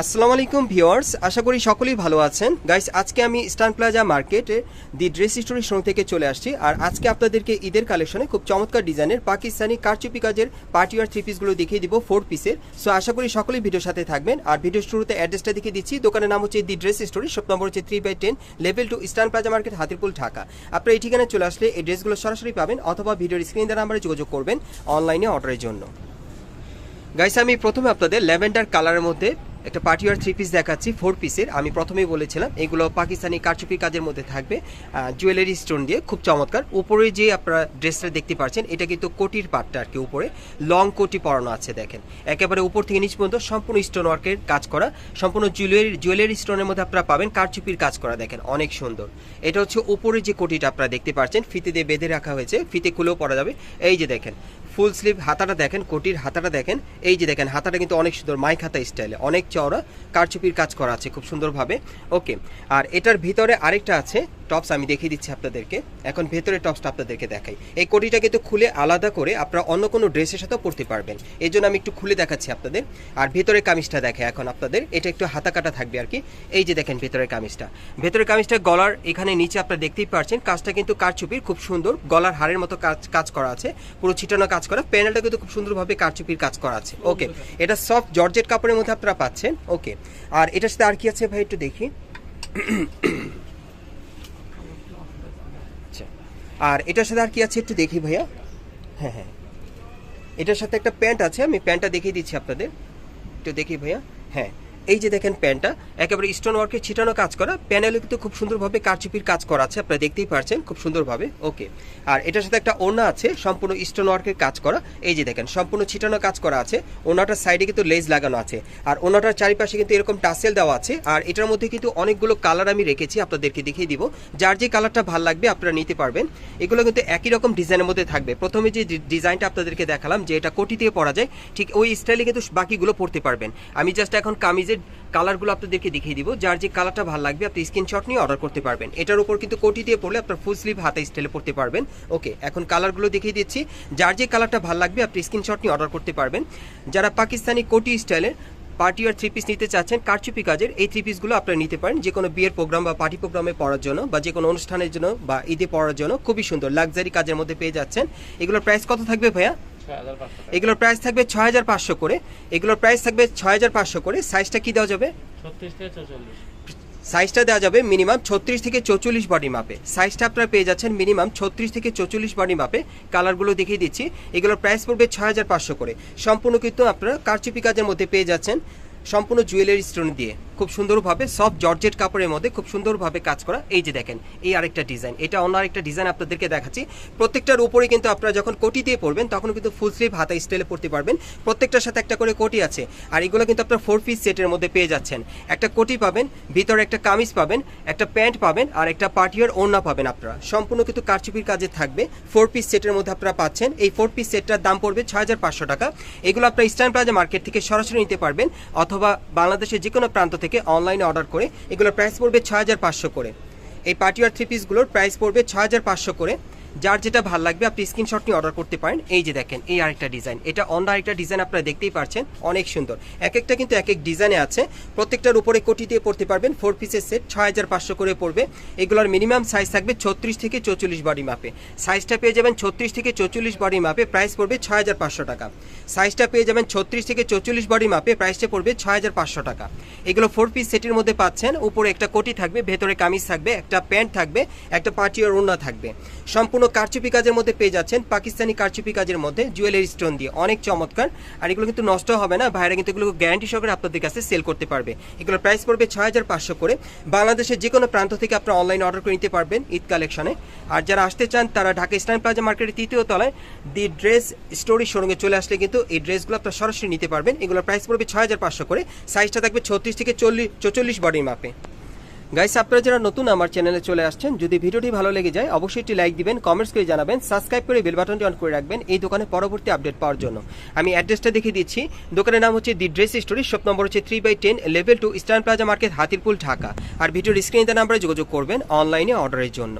আসসালামু আলাইকুম, ভিউয়ার্স। আশা করি সকলেই ভালো আছেন। গাইস, আজকে আমি স্টান প্লাজা মার্কেটে দি ড্রেস স্টোরি শো থেকে চলে আসছি। আর আজকে আপনাদেরকে ঈদের কালেকশনে খুব চমৎকার ডিজাইনের পাকিস্তানি কারচুপি কাজের পার্টি আর থ্রি পিসগুলো দেখিয়ে দিব, ফোর পিসের। সো, আশা করি সকলেই ভিডিওর সাথে থাকবেন। আর ভিডিও শুরুতে অ্যাড্রেসটা দেখিয়ে দিচ্ছি। দোকানের নাম হচ্ছে the dress story, shop number হচ্ছে three by ten, level two eastern plaza market, Hatirpool, Dhaka. আপনারা এই ঠিকানায় চলে আসলে এই ড্রেসগুলো সরাসরি পাবেন, অথবা ভিডিওর স্ক্রিন দ্বারা নাম্বারে যোগাযোগ করবেন অনলাইনে অর্ডারের জন্য। গাইস, আমি প্রথমে আপনাদের ল্যাভেন্ডার কালারের মধ্যে একটা পার্টিওয়ার থ্রি পিস দেখাচ্ছি ফোর পিসের আমি প্রথমেই বলেছিলাম, এগুলো পাকিস্তানি কারচুপি কাজের মধ্যে থাকবে। জুয়েলারি স্টোন দিয়ে, খুব চমৎকার। উপরে যে আপনারা ড্রেসটা দেখতে পাচ্ছেন, এটা কিন্তু কোটির পাটটা আর কি উপরে। লং কোটি পরানো আছে, দেখেন। একেবারে উপর থেকে নিচ পর্যন্ত সম্পূর্ণ স্টোন ওয়ার্কের কাজ করা। সম্পূর্ণ জুয়েলারি জুয়েলারি স্টোনের মধ্যে আপনারা পাবেন কারচুপির কাজ করা, দেখেন। অনেক সুন্দর। এটা হচ্ছে উপরে যে কোটিটা আপনারা দেখতে পাচ্ছেন, ফিতে দিয়ে বেঁধে রাখা হয়েছে, ফিতে খুলেও পরা যাবে। এই যে দেখেন ফুল স্লিভ হাতাটা দেখেন, কোটির হাতাটা দেখেন। এই যে দেখেন, হাতাটা কিন্তু অনেক সুন্দর মাইক হাতা স্টাইলে, অনেক চওড়া, কারচুপির কাজ করা আছে খুব সুন্দরভাবে। ওকে, আর এটার ভিতরে আরেকটা আছে টপস আমি দেখিয়ে দিচ্ছি আপনাদেরকে। এখন ভেতরে টপসটা আপনাদেরকে দেখাই। এই কোটিটা কিন্তু খুলে আলাদা করে আপনারা অন্য কোনো ড্রেসের সাথেও পরতে পারবেন। এই জন্য আমি একটু খুলে দেখাচ্ছি আপনাদের। আর ভেতরে কামিজটা দেখে এখন আপনাদের। এটা একটু হাতা কাটা থাকবে আর কি। এই যে দেখেন ভেতরের কামিজটা। ভেতরের কামিজটা গলার এখানে নিচে আপনারা দেখতেই পারছেন, কাজটা কিন্তু কারচুপির খুব সুন্দর। গলার হাড়ের মতো কাজ কাজ করা আছে। পুরো ছিটানো কাজ করা। প্যানেলটা কিন্তু খুব সুন্দরভাবে কারচুপির কাজ করা আছে। ওকে। এটা সফট জর্জেট কাপড়ের মধ্যে আপনারা পাচ্ছেন। ওকে। আর এটার সাথে আর কি আছে ভাই একটু দেখি? আর এটার সাথে আর কি আছে একটু দেখি ভাইয়া? হ্যাঁ হ্যাঁ। এটার সাথে একটা প্যান্ট আছে, আমি প্যান্টটা দেখিয়ে দিচ্ছি আপনাদের। একটু দেখি ভাইয়া। হ্যাঁ এই যে দেখেন প্যানটা, একেবারে স্টোন ওয়ার্কের ছিটানো কাজ করা। প্যানেলে কিন্তু খুব সুন্দরভাবে কারচুপির কাজ করা আছে, আপনারা দেখতেই পারছেন, খুব সুন্দরভাবে ওকে আর এটার সাথে একটা ওড়না আছে, সম্পূর্ণ স্টোন ওয়ার্কের কাজ করা। এই যে দেখেন, সম্পূর্ণ ছিটানো কাজ করা আছে ওনাটার সাইডে কিন্তু লেজ লাগানো আছে। আর ওনাটার চারিপাশে কিন্তু এরকম টাসেল দেওয়া আছে, আর এটার মধ্যে কিন্তু অনেকগুলো কালার আমি রেখেছি, আপনাদেরকে দেখিয়ে দিব। যার যে কালারটা ভালো লাগবে, আপনারা নিতে পারবেন। এগুলো কিন্তু একই রকম ডিজাইনের মধ্যে থাকবে। প্রথমে যে ডিজাইনটা আপনাদেরকে দেখালাম, যে এটা কোটি দিয়ে পরা যায়, ঠিক ওই স্টাইলে কিন্তু বাকিগুলো পড়তে পারবেন। আমি জাস্ট এখন কামিজের কালারগুলো আপনাদেরকে দেখিয়ে দিব। যার যে কালারটা ভালো লাগবে, আপনি স্ক্রিনশট নিয়ে অর্ডার করতে পারবেন। এটার উপর কিন্তু কোটি দিয়ে পড়লে আপনার ফুল স্লিভ হাতে স্টাইলে পড়তে পারবেন। ওকে এখন কালারগুলো দেখিয়ে দিচ্ছি। যার যে কালারটা ভালো লাগবে, আপনি স্ক্রিনশট নিয়ে অর্ডার করতে পারবেন। যারা পাকিস্তানি কোটি স্টাইলের পার্টি আর থ্রি পিস নিতে চাচ্ছেন, কারচুপি কাজের এই থ্রি পিসগুলো আপনারা নিতে পারেন। যে কোনো বিয়ের প্রোগ্রাম বা পার্টি প্রোগ্রামে পড়ার জন্য, বা যে কোনো অনুষ্ঠানের জন্য বা ঈদে পড়ার জন্য খুবই সুন্দর লাক্সারি কাজের মধ্যে পেয়ে যাচ্ছেন। এগুলোর প্রাইস কত থাকবে ভাইয়া? এগুলোর প্রাইস থাকবে ছয় হাজার পাঁচশো করে। এগুলোর প্রাইস থাকবে ছয় হাজার পাঁচশো করে। সাইজটা কি দেওয়া যাবে? সাইজটা দেওয়া যাবে মিনিমাম ছত্রিশ থেকে চৌচল্লিশ বডি মাপে সাইজটা আপনারা পেয়ে যাচ্ছেন মিনিমাম ছত্রিশ থেকে চৌচল্লিশ বডি মাপে কালারগুলো দেখিয়ে দিচ্ছি। এগুলোর প্রাইস পড়বে ছয় হাজার পাঁচশো করে। সম্পূর্ণ কিন্তু আপনারা কারচুপি কাজের মধ্যে পেয়ে যাচ্ছেন সম্পূর্ণ জুয়েলারি স্টোন দিয়ে। খুব সুন্দরভাবে সব জর্জেট কাপড়ের মধ্যে খুব সুন্দরভাবে কাজ করা। এই যে দেখেন, এই আরেকটা ডিজাইন। এটা অন্য আরেকটা ডিজাইন আপনাদেরকে দেখাচ্ছি। প্রত্যেকটার উপরে কিন্তু আপনারা যখন কোটি দিয়ে পরবেন, তখন কিন্তু ফুল স্লিভ হাতা স্টাইলে পড়তে পারবেন। প্রত্যেকটার সাথে একটা করে কোটি আছে। আর এগুলো কিন্তু আপনার ফোর পিস সেটের মধ্যে পেয়ে যাচ্ছেন। একটা কোটি পাবেন, ভিতরে একটা কামিজ পাবেন, একটা প্যান্ট পাবেন, আর একটা পার্টিয়ার ওড়না পাবেন আপনারা। সম্পূর্ণ কিন্তু কারচুপির কাজে থাকবে। ফোর পিস সেটের মধ্যে আপনারা পাচ্ছেন। এই ফোর পিস সেটটার দাম পড়বে ছয় হাজার পাঁচশো টাকা। এগুলো আপনারা ইস্টার্ন প্লাজা মার্কেট থেকে সরাসরি নিতে পারবেন, অথবা বাংলাদেশের যে কোনো প্রান্ত থেকে অনলাইনে অর্ডার করে, এগুলোর প্রাইস পড়বে ছয় হাজার পাঁচশো করে। এই পার্টি পার্টিওয়ার থ্রি পিসগুলোর প্রাইস পড়বে ছয় হাজার পাঁচশো করে। যার যেটা ভালো লাগবে, আপনি স্ক্রিনশট নিয়ে অর্ডার করতে পারেন। এই যে দেখেন, এই আরেকটা ডিজাইন এটা অন্য আরেকটা ডিজাইন আপনারা দেখতেই পারছেন, অনেক সুন্দর। এক একটা কিন্তু এক এক ডিজাইনে আছে। প্রত্যেকটার উপরে কোটি দিয়ে পড়তে পারবেন ফোর পিসের সেট ছয় হাজার পাঁচশো করে পড়বে। এগুলোর মিনিমাম সাইজ থাকবে ছত্রিশ থেকে চৌচল্লিশ বডি মাপে সাইজটা পেয়ে যাবেন ছত্রিশ থেকে চৌচল্লিশ বডি মাপে প্রাইস পড়বে ছয় হাজার পাঁচশো টাকা। সাইজটা পেয়ে যাবেন ছত্রিশ থেকে চৌচল্লিশ বডি মাপে প্রাইসটা পড়বে ছয় হাজার পাঁচশো টাকা। এগুলো ফোর পিস সেটের মধ্যে পাচ্ছেন, উপরে একটা কোটি থাকবে, ভেতরে কামিজ থাকবে, একটা প্যান্ট থাকবে, একটা পার্টি আর ওড়না থাকবে। সম্পূর্ণ কারচুপি কাজের মধ্যে পেয়ে যাচ্ছেন পাকিস্তানি কারচুপি কাজের মধ্যে জুয়েলারি স্টোন দিয়ে। অনেক চমৎকার। আর এগুলো কিন্তু নষ্ট হবে না। ভাইরা কিন্তু এগুলো গ্যারান্টি সহকারে আপনাদের কাছে সেল করতে পারবে। এগুলোর প্রাইস পড়বে ছয় হাজার পাঁচশো করে। বাংলাদেশের যে কোনো প্রান্ত থেকে আপনারা অনলাইনে অর্ডার করে নিতে পারবেন ঈদ কালেকশনে আর যারা আসতে চান, তারা ঢাকা ইস্টার্ন প্লাজা মার্কেটের তৃতীয় তলায় দি ড্রেস স্টোরি শোরুমে চলে আসলে কিন্তু এই ড্রেসগুলো আপনারা সরাসরি নিতে পারবেন। এগুলোর প্রাইস পড়বে ছয় হাজার পাঁচশো করে। সাইজটা থাকবে ছত্রিশ থেকে চল্লিশ, চৌচল্লিশ বডির মাপে। গাইস আপনারা যারা নতুন আমার চ্যানেলে চলে আসছেন, যদি ভিডিওটি ভালো লেগে যায়, অবশ্যই একটি লাইক দিবেন কমেন্টস করে জানাবেন সাবস্ক্রাইব করে বেল বাটনটি অন করে রাখবেন, এই দোকানে পরবর্তী আপডেট পাওয়ার জন্য। আমি অ্যাড্রেসটা দেখিয়ে দিচ্ছি। দোকানের নাম হচ্ছে the dress story shop number হচ্ছে three by ten level two eastern plaza market Hatirpool, Dhaka. আর ভিডিওর স্ক্রিনে নাম্বারে যোগাযোগ করবেন অনলাইনে অর্ডারের জন্য।